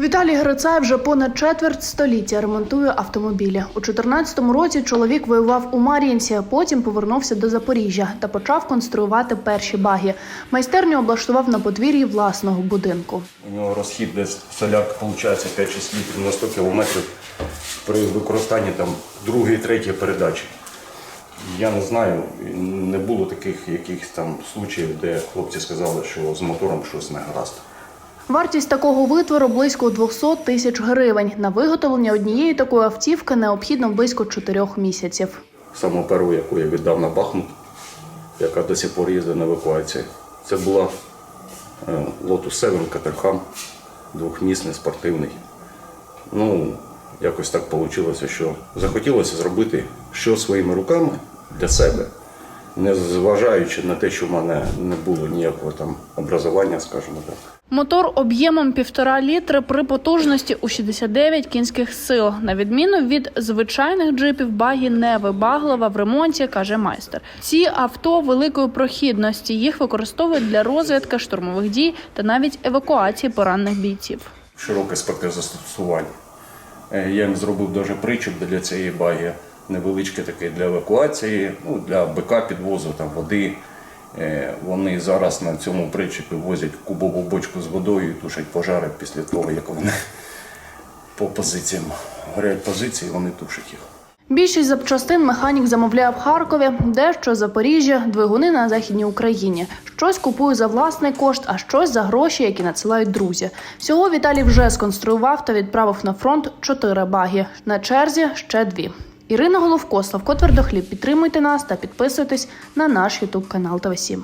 Віталій Грицай вже понад четверть століття ремонтує автомобілі. У 14-му році чоловік воював у Мар'їнці, а потім повернувся до Запоріжжя та почав конструювати перші баги. Майстерню облаштував на подвір'ї власного будинку. У нього розхід десь солярка виходить 5-6 літрів на 100 кілометрів при використанні там другої, третьої передачі. Я не знаю, не було таких якихось там случаїв, де хлопці сказали, що з мотором щось не гаразд. Вартість такого витвору близько 200 тисяч гривень. На виготовлення однієї такої автівки необхідно близько 4 місяців. Саму перу, яку я віддав на Бахмут, яка до сих пор їздить на евакуації. Це була е, Lotus 7 Катерхам, двохмісний, спортивний. Ну, якось так вийшло, що захотілося зробити що своїми руками для себе, не зважаючи на те, що в мене не було ніякого там образування, скажімо так. Мотор об'ємом 1,5 літри при потужності у 69 кінських сил. На відміну від звичайних джипів, багі не вибаглива в ремонті, каже майстер. Ці авто великої прохідності. Їх використовують для розвідки штурмових дій та навіть евакуації поранених бійців. широке спектр застосувань. Е, Я їм зробив навіть причіп для цієї баги, невеличке таке для евакуації, ну, для БК підвозу там, води. Е, Вони зараз на цьому причепі возять кубову бочку з водою і тушать пожари після того, як вони по позиціям горять позиції, вони тушать їх. Більшість запчастин механік замовляє в Харкові, дещо Запоріжжя, двигуни на західній Україні. Щось купує за власний кошт, а щось за гроші, які надсилають друзі. Всього Віталій вже сконструював та відправив на фронт чотири баги. На черзі ще дві. Ірина Головко, Славко Твердохліб. Підтримуйте нас та підписуйтесь на наш Ютуб канал ТВ7.